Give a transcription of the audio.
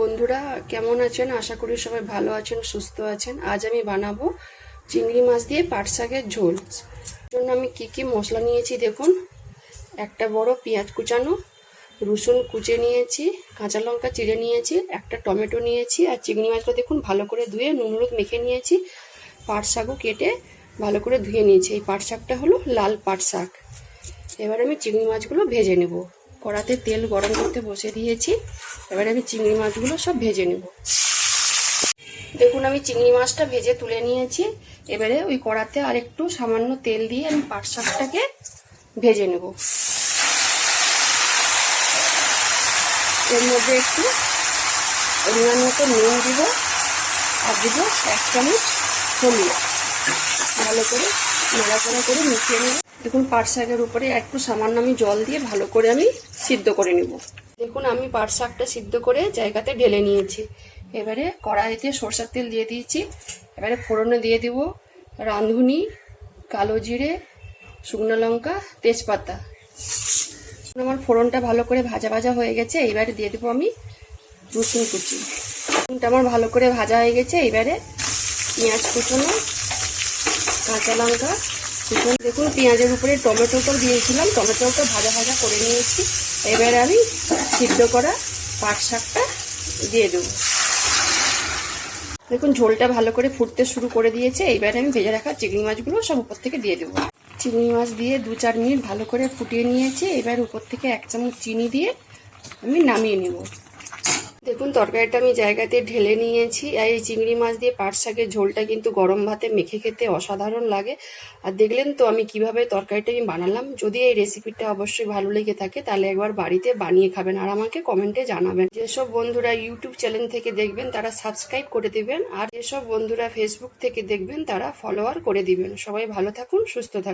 বন্ধুরা, কেমন আছেন? আশা করি সবাই ভালো আছেন, সুস্থ আছেন। আজ আমি বানাবো চিংড়ি মাছ দিয়ে পাট শাকের ঝোল। জন্য আমি কি কি মশলা নিয়েছি দেখুন। একটা বড় পেঁয়াজ কুচানো, রসুন কুচে নিয়েছি, কাঁচা লঙ্কা চিড়ে নিয়েছি, একটা টমেটো নিয়েছি, আর চিংড়ি মাছটা দেখুন ভালো করে ধুয়ে নুন হলুদ মেখে নিয়েছি। পাট শাকও কেটে ভালো করে ধুয়ে নিয়েছি। এই পাট শাকটা হলো লাল পাট শাক। এবার আমি চিংড়ি মাছগুলো ভেজে নেব। কড়াতে তেল গরম করতে বসে দিয়েছি। এবার আমি চিংড়ি মাছগুলো সব ভেজে নেব। দেখুন, আমি চিংড়ি মাছটা ভেজে তুলে নিয়েছি। এবারে ওই কড়াতে আর একটু সামান্য তেল দিয়ে আমি পাট শাকটাকে ভেজে নেব। এর মধ্যে একটু পরিমাণ মতো নুন দিব আর দিব এক চামচ হলুদ। ভালো করে নাড়াচাড়া করে মিশিয়ে নেব। দেখুন, পাট শাকের উপরে একটু সামান্য আমি জল দিয়ে ভালো করে আমি সিদ্ধ করে নেব। দেখুন, আমি পাট শাকটা সিদ্ধ করে জায়গাতে ঢেলে নিয়েছি। এবারে কড়াইতে সরষের তেল দিয়ে দিয়েছি। এবারে ফোড়নে দিয়ে দিব রাঁধুনি, কালো জিরে, শুকনো লঙ্কা, তেজপাতা। আমার ফোড়নটা ভালো করে ভাজা ভাজা হয়ে গেছে। এবারে দিয়ে দেবো আমি রসুন কুচি। রসুনটা আমার ভালো করে ভাজা হয়ে গেছে। এবারে পেঁয়াজ কুচোনো, কাঁচা লঙ্কা কুচুন দেখুন, পেঁয়াজের উপরে টমেটোটাও দিয়েছিলাম, টমেটোটা ভাজা ভাজা করে নিয়েছি। এবার আমি সিদ্ধ করা পাট শাকটা দিয়ে দেবো। দেখুন, ঝোলটা ভালো করে ফুটতে শুরু করে দিয়েছে। এবারে আমি ভেজে রাখা চিংড়ি মাছগুলো সব উপর থেকে দিয়ে দেবো। চিংড়ি মাছ দিয়ে দু চার মিনিট ভালো করে ফুটিয়ে নিয়েছি। এবার উপর থেকে এক চামচ চিনি দিয়ে আমি নামিয়ে নেব। দেখুন, তরকারিটা আমি জায়গাতে ঢেলে নিয়েছি আর এই চিংড়ি মাছ দিয়ে পাট শাকের ঝোলটা কিন্তু গরম ভাতে মেখে খেতে অসাধারণ লাগে। আর দেখলেন তো আমি কীভাবে তরকারিটা আমি বানালাম। যদি এই রেসিপিটা অবশ্যই ভালো লেগে থাকে, তাহলে একবার বাড়িতে বানিয়ে খাবেন আর আমাকে কমেন্টে জানাবেন। যেসব বন্ধুরা ইউটিউব চ্যানেল থেকে দেখবেন, তারা সাবস্ক্রাইব করে দেবেন আর যেসব বন্ধুরা ফেসবুক থেকে দেখবেন, তারা ফলোয়ার করে দিবেন। সবাই ভালো থাকুন, সুস্থ থাকুন।